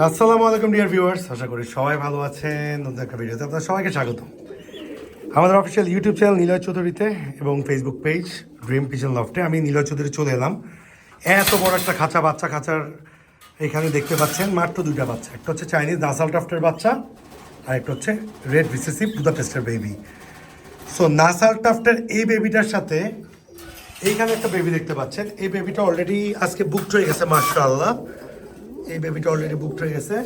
আসসালামু আলাইকুম dear viewers আশা করি সবাই ভালো আছেন। নতুন একটা ভিডিওতে আপনাদের সবাইকে স্বাগত। আমাদের অফিসিয়াল ইউটিউব চ্যানেল নীলয় চৌধুরীতে এবং ফেসবুক পেজ ড্রিম কিচেন লফটে আমি নীলয় চৌধুরী চলে এলাম। এত বড় একটা খাঁচা, বাচ্চা খাঁচার এখানে দেখতে পাচ্ছেন, মাত্র দুইটা বাচ্চা। একটা হচ্ছে চাইনিজ নাসাল টাফটের বাচ্চা, আর একটা হচ্ছে রেড রিসেসিভ বুদাপেস্টের বেবি সো নাসাল টাফটের এই বেবিটার সাথে এইখানে একটা বেবি দেখতে পাচ্ছেন। এই বেবিটা অলরেডি আজকে বুকড হয়ে গেছে, মাশাআল্লাহ। এই বেবিটা অলরেডি বুকড হয়ে গেছে।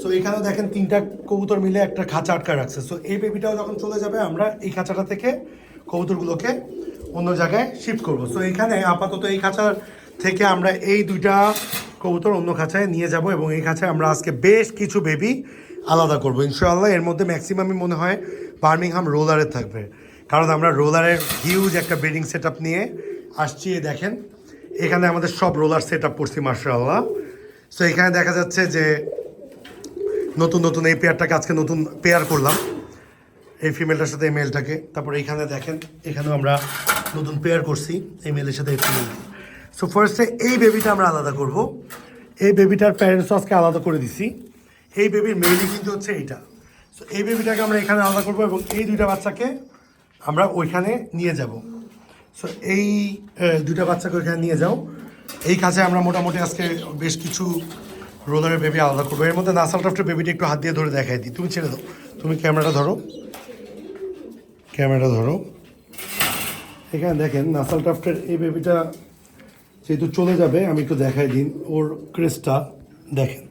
সো এখানেও দেখেন তিনটা কবুতর মিলে একটা খাঁচা আটকা রাখছে। সো এই বেবিটাও যখন চলে যাবে, আমরা এই খাঁচাটা থেকে কবুতরগুলোকে অন্য জায়গায় শিফট করব। সো এখানে আপাতত এই খাঁচার থেকে আমরা এই দুইটা কবুতর অন্য খাঁচায় নিয়ে যাব এবং এই খাঁচায় আমরা আজকে বেশ কিছু বেবি আলাদা করব। ইনশাআল্লাহ, এর মধ্যে ম্যাক্সিমামই মনে হয় বার্মিংহাম রোলারের থাকবে। কারণ আমরা রোলারের হিউজ একটা ব্রিডিং সেট নিয়ে আসছি দেখেন। এখানে আমাদের সব রোলার সেট আপ করছি মার্শাল্লাহ সো এখানে দেখা যাচ্ছে যে নতুন নতুন এই পেয়ারটাকে আজকে নতুন পেয়ার করলাম। এই ফিমেলটার সাথে এই মেলটাকে তারপর এইখানে দেখেন, এখানেও আমরা নতুন পেয়ার করছি, এই মেলের সাথে এই ফিমেল সো ফার্স্টে এই বেবিটা আমরা আলাদা করব। এই বেবিটার প্যারেন্টস আজকে আলাদা করে দিছি। এই বেবির মেলই কিন্তু হচ্ছে এইটা। সো এই বেবিটাকে আমরা এখানে আলাদা করব এবং এই দুইটা বাচ্চাকে আমরা ওইখানে নিয়ে যাব। সো এই দুইটা বাচ্চাকে ওইখানে নিয়ে যাও। এই কাজে আমরা মোটামুটি আজকে বেশ কিছু রোলারের বেবি আলাদা করব। এর মধ্যে নাসাল টাফটের বেবিটা একটু হাত দিয়ে ধরে দেখাই দিই। তুমি ছেড়ে দাও। তুমি ক্যামেরাটা ধরো। ক্যামেরাটা ধরো। এখানে দেখেন নাসাল টাফটের এই বেবিটা যেহেতু চলে যাবে, আমি একটু দেখাই দিন ওর ক্রেস্টটা দেখেন।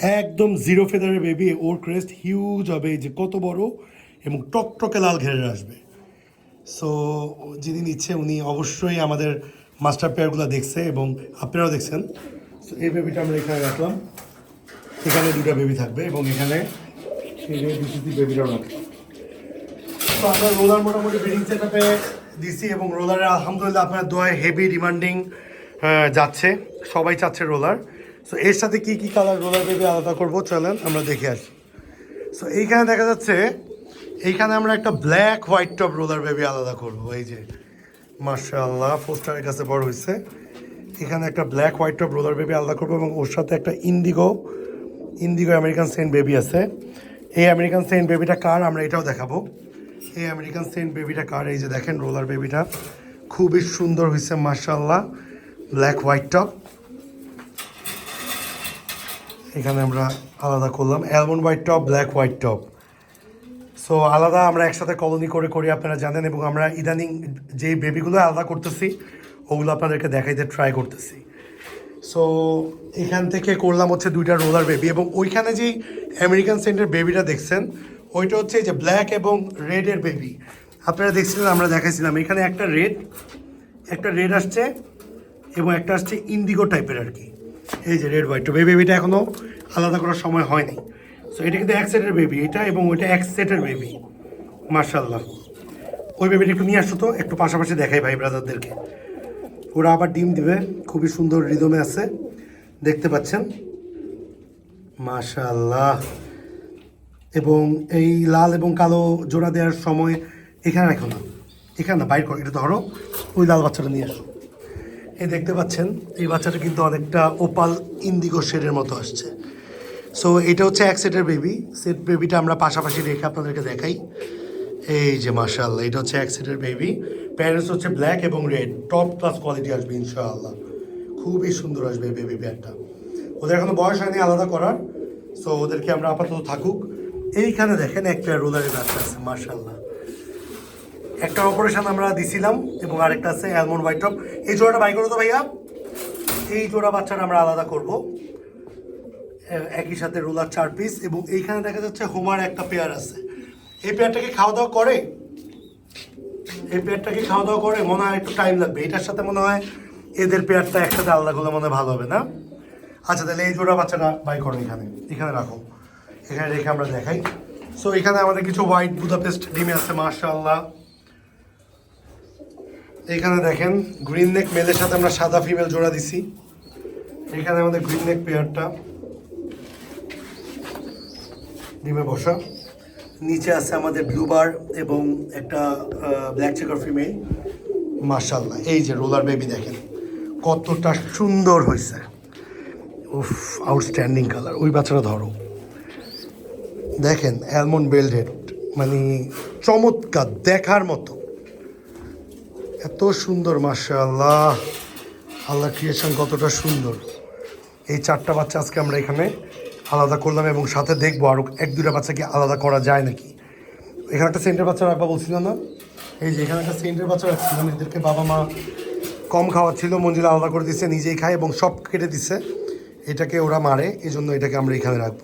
একদম জিরো ফেদারের বেবি, ওর ক্রেস্ট হিউজ হবে। যে কত বড় এবং টকটকে লাল ঘেরে আসবে। সো যিনি নিচ্ছে, উনি অবশ্যই আমাদের মাস্টার পেয়ারগুলো দেখছে এবং আপনারাও দেখছেন। এই বেবিটা আমরা এখানে রাখলাম। এখানে দুটা বেবি থাকবে এবং এখানে বিসিসি বেবিটাও রাখলাম। তো আমরা রোলার মোটামুটি ব্রিডিং সেট আপে দিছি এবং রোলারে আলহামদুলিল্লাহ আপনার দোয়ায় হেভি ডিমান্ডিং যাচ্ছে। সবাই চাচ্ছে রোলার। সো এর সাথে কি কি কালার রোলার বেবি আলাদা করব চলেন আমরা দেখে আসি। সো এইখানে দেখা যাচ্ছে, এইখানে আমরা একটা black white top roller baby আলাদা করব, এই যে। মার্শাল্লাহ পোস্টারের কাছে বড় হয়েছে এখানে একটা black white top roller baby আলাদা করব এবং ওর সাথে একটা indigo indigo American saint baby আছে। এই আমেরিকান সেন্ট বেবিটা কার আমরা এটাও দেখাবো। এই আমেরিকান সেন্ট বেবিটা কার? এই যে দেখেন রোলার বেবিটা খুবই সুন্দর হয়েছে মার্শাল্লাহ ব্ল্যাক হোয়াইট টপ এখানে আমরা আলাদা করলাম। Almond white top black white top so আলাদা আমরা একসাথে কলোনি করে, করি আপনারা জানেন এবং আমরা ইদানিং যে বেবিগুলো আলাদা করতেছি, ওগুলো আপনাদেরকে দেখাইতে ট্রাই করতেছি। সো এখান থেকে করলাম হচ্ছে দুইটা রোলার বেবি এবং ওইখানে যেই আমেরিকান সেন্টের বেবিটা দেখছেন, ওইটা হচ্ছে যে ব্ল্যাক এবং রেডের বেবি আপনারা দেখছিলেন, আমরা দেখাইছিলাম, এখানে একটা রেড একটা রেড আসছে এবং একটা আসছে ইন্ডিগো টাইপের আর কি। এই যে রেড হোয়াইট বেবি বেবিটা এখনও আলাদা করার সময় হয়নি। সো এটা কিন্তু এক সেটের বেবি এটা এবং ওইটা এক সেটের বেবি মার্শাল্লাহ ওই বেবিটা একটু নিয়ে আসতো তো, একটু পাশাপাশি দেখাই ভাই ব্রাদারদেরকে ওরা আবার ডিম দিবে, খুবই সুন্দর রিদমে আছে, দেখতে পাচ্ছেন? মাশাল্লাহ এবং এই লাল এবং কালো জোড়া দেওয়ার সময় এখানে রাখো না। এখানে না, বাইর করো, এটা ধরো, ওই লাল বাচ্চাটা নিয়ে আসো। এই দেখতে পাচ্ছেন, এই বাচ্চাটা কিন্তু অনেকটা ওপাল ইন্দিগো শেডের মতো আসছে। সো এটা হচ্ছে এক সেটের বেবি সেট বেবিটা আমরা পাশাপাশি রেখে আপনাদেরকে দেখাই। এই যে, মাশাআল্লাহ, এটা হচ্ছে এক সেটের বেবি প্যারেন্টস হচ্ছে ব্ল্যাক এবং রেড টপ ক্লাস কোয়ালিটি আসবে, ইনশাআল্লাহ। খুবই সুন্দর আসবে বেবি পেয়ারটা ওদের এখনও বয়স হয়নি আলাদা করার। সো ওদেরকে আমরা আপাতত থাকুক। এইখানে দেখেন একটা রোলারের বাচ্চা আছে, মাশাআল্লাহ। একটা অপারেশন আমরা দিছিলাম এবং আরেকটা আছে অ্যালমন্ড হোয়াইট টপ এই জোড়াটা বাই করো তো ভাইয়া। এই জোড়া বাচ্চাটা আমরা আলাদা করব। একই সাথে রোলার চার পিস এবং এইখানে দেখা যাচ্ছে হোমার একটা পেয়ার আছে। এই পেয়ারটাকে খাওয়া দাওয়া করে? এই পেয়ারটাকে খাওয়া দাওয়া করে, মনে হয় একটু টাইম লাগবে। এটার সাথে মনে হয় এদের পেয়ারটা একসাথে আলাদা করলে মনে হয় ভালো হবে, না? আচ্ছা তাহলে এই জোড়া বাচ্চাটা বাই করো এখানে। এখানে রাখো। এখানে রেখে আমরা দেখাই। সো এখানে আমাদের কিছু হোয়াইট বুদাপেস্ট ডিমে আছে মার্শাল্লাহ এখানে দেখেন গ্রিন নেক মেলের সাথে আমরা সাদা ফিমেল জোড়া দিছি। এখানে আমাদের গ্রিন নেক পেয়ারটা ডিমে বসা। নিচে আছে আমাদের ব্লুবার এবং একটা ব্ল্যাক চেকার ফিমেল মার্শাল্লাহ এই যে রোলার বেবি দেখেন, কতটা সুন্দর হয়েছে। উফ আউটস্ট্যান্ডিং কালার ওই বাচ্চাটা ধরো। দেখেন অ্যালমন্ড বেল্ট হেড মানে চমৎকার, দেখার মতো। এত সুন্দর, মাশাআল্লাহ। আল্লাহ ক্রিয়েশন কতটা সুন্দর। এই চারটা বাচ্চা আজকে আমরা এখানে আলাদা করলাম এবং সাথে দেখব আরও এক দুটা বাচ্চাকে আলাদা করা যায় নাকি। এখানে একটা সেন্টার বাচ্চা রাখবা বলছিল না? এই যে এখানে একটা সেন্টার বাচ্চা রাখছিলাম, এদেরকে বাবা মা কম খাওয়াচ্ছিল, মঞ্জিল আলাদা করে দিচ্ছে নিজেই খায় এবং সব কেটে দিচ্ছে এটাকে ওরা মারে এই জন্য এটাকে আমরা এখানে রাখব।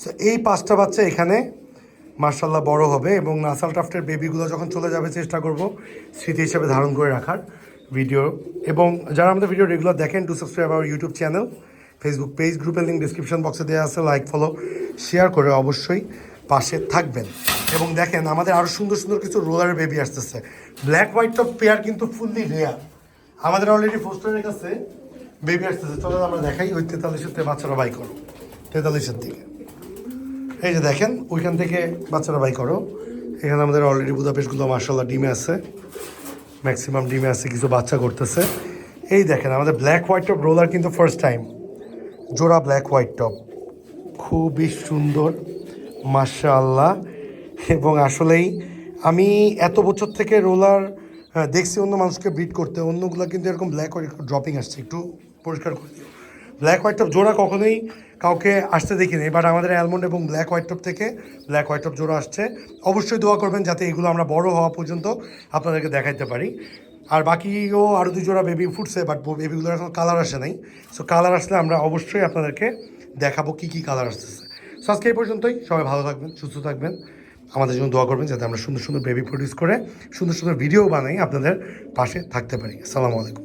সো এই পাঁচটা বাচ্চা এখানে মার্শাল্লাহ বড় হবে এবং নাসাল টাফটের বেবিগুলো যখন চলে যাবে চেষ্টা করব স্মৃতি হিসেবে ধারণ করে রাখার ভিডিও এবং যারা আমাদের ভিডিও রেগুলার দেখেন to subscribe our YouTube channel Facebook page গ্রুপের লিঙ্ক ডিসক্রিপশন বক্সে দেওয়া আছে লাইক ফলো শেয়ার করে অবশ্যই পাশে থাকবেন। এবং দেখেন, আমাদের আরও সুন্দর সুন্দর কিছু রোলারের বেবি আসতেছে। ব্ল্যাক হোয়াইট টপ পেয়ার কিন্তু ফুললি রেয়ার আমাদের অলরেডি ফোস্টারের কাছে বেবি আসতেছে। চলো আমরা দেখাই ওই তেতাল্লিশের থেকে বাচ্চারা বাই করো। তেতাল্লিশের দিকে। এই যে দেখেন, ওইখান থেকে বাচ্চারা বাই করো। এখানে আমাদের অলরেডি বুদাপেশগুলো মার্শাল্লাহ ডিমে আছে। ম্যাক্সিমাম ডিমে আছে, কিছু বাচ্চা করতেছে। এই দেখেন, আমাদের ব্ল্যাক হোয়াইট টপ রোলার কিন্তু ফার্স্ট টাইম জোড়া ব্ল্যাক হোয়াইট টপ খুবই সুন্দর, মাশাআল্লাহ। এবং আসলেই আমি এত বছর থেকে রোলার দেখছি অন্য মানুষকে ব্রিড করতে, অন্যগুলো কিন্তু এরকম ব্ল্যাক হোয়াইট ড্রপিং আসছে। একটু পরিষ্কার করে দিও। ব্ল্যাক হোয়াইট টপ জোড়া কখনোই কাউকে আসতে দেখিনি, এবার আমাদের অ্যালমন্ড এবং ব্ল্যাক হোয়াইট টপ থেকে ব্ল্যাক হোয়াইট টপ জোড়া আসছে। অবশ্যই দোয়া করবেন যাতে এগুলো আমরা বড় হওয়া পর্যন্ত আপনাদেরকে দেখাইতে পারি। আর বাকিও আরও দুজোড়া বেবি ফুটছে বাট বেবিগুলোর এখন কালার আসে নাই। সো কালার আসলে আমরা অবশ্যই আপনাদেরকে দেখাবো কী কী কালার আসতেছে। সো আজকে এই পর্যন্তই। সবাই ভালো থাকবেন, সুস্থ থাকবেন। আমাদের জন্য দোয়া করবেন যাতে আমরা সুন্দর সুন্দর বেবি প্রডিউস করে সুন্দর সুন্দর ভিডিও বানাই আপনাদের পাশে থাকতে পারি। আসসালামু আলাইকুম।